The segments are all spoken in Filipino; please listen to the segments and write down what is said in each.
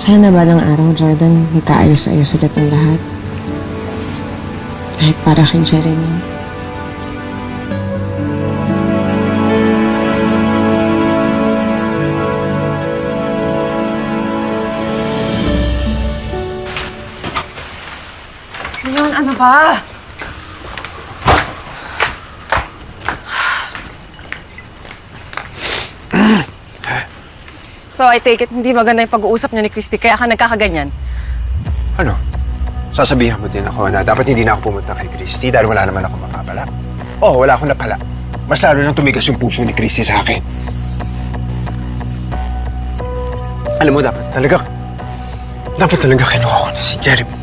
Sana balang araw, Jordan, magkaayos-ayos ulit ang lahat. Kahit para kay Jeremy. Leon, ano ba? So, I take it, hindi maganda yung pag-uusap niyo ni Christy, kaya ka nagkakaganyan. Ano? Sasabihan mo din ako na dapat hindi na ako pumunta kay Christy dahil wala naman ako mapapala. Oo, wala akong napala. Mas lalo nang tumigas yung puso ni Christy sa akin. Alam mo, dapat talaga... Dapat talaga kinuha ko na si Jeremy.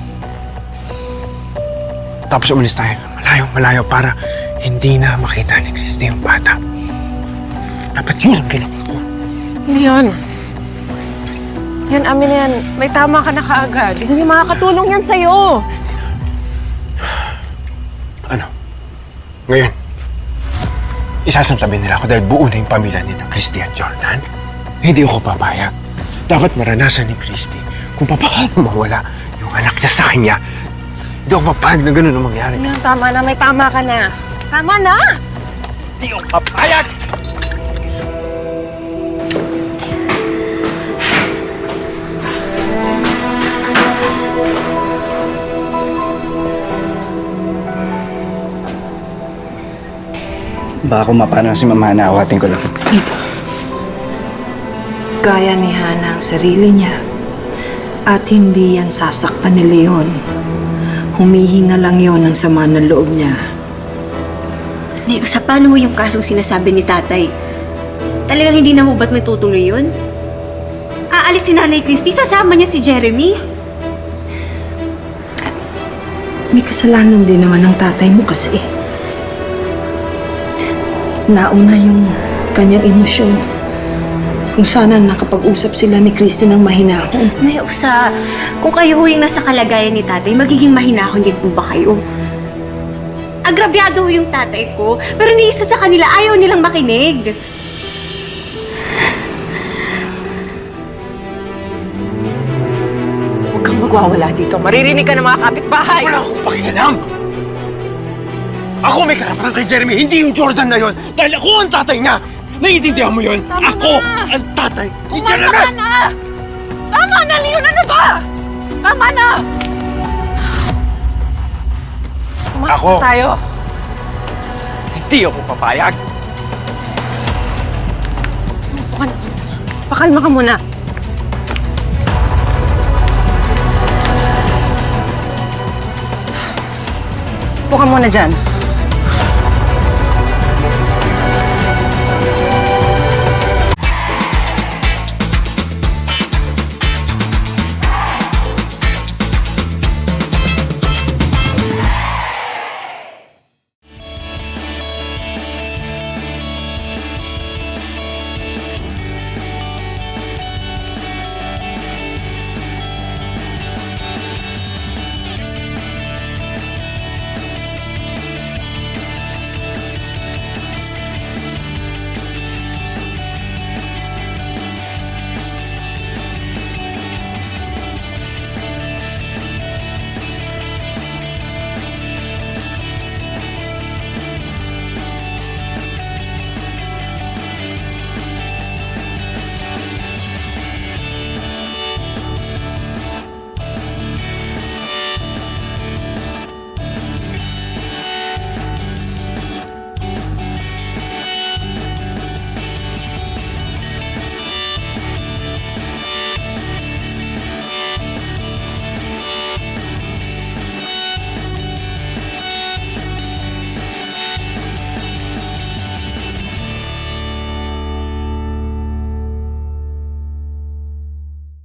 Tapos umalis tayo ng malayong malayo para hindi na makita ni Christy yung bata. Dapat yun ang ginawa ko. Leon, yan, amin na yan. May tama ka na kaagad. Hindi makakatulong yan sa'yo. Ano? Ngayon, isasantabi nila ako dahil buo na yung pamilya ni Christy at Jordan. Hindi ako papayag. Dapat maranasan ni Christy kung paano mawala yung anak niya sa kanya. Hindi ako papayag na ganun ang mangyari. Leon, tama na. May tama ka na. Tama na! Hindi ako papayag! Baka kung mapano si Mama na awatin ko lang. Kaya ni Hana ang sarili niya. At hindi yan sasaktan ni Leon. Humihinga lang yon ng sama ng loob niya. Nay, sa paano mo yung kasong sinasabi ni tatay? Talagang hindi na mo ba't may tutuloy yun? Aalis si Nanay Christy, sasama niya si Jeremy. May kasalanan din naman ng tatay mo kasi. Nauna yung kanyang emosyon. Kung sana nakapag-usap sila ni Christy ng mahinahon. Nay, usa, kung kayo ho yung nasa kalagayan ni tatay, magiging mahinahon din po ba kayo? Agrabyado ho yung tatay ko, pero ni isa sa kanila ayaw nilang makinig. Huwag kang magwawala dito. Maririnig ka ng mga kapitbahay. Wala akong pakialam! Ako may karapatan kay Jeremy, hindi yung Jordan na yon. Dahil ako ang tatay niya! Naiintindihan mo yon? Tama Ako na. ang tatay ni Tama Jeremy! ka na! Tama na, Leon! Ano ba? Tama na! Pumasok Ako. tayo. Hindi ako papayag! Bukan. Pakalma ka muna. Bukan muna dyan.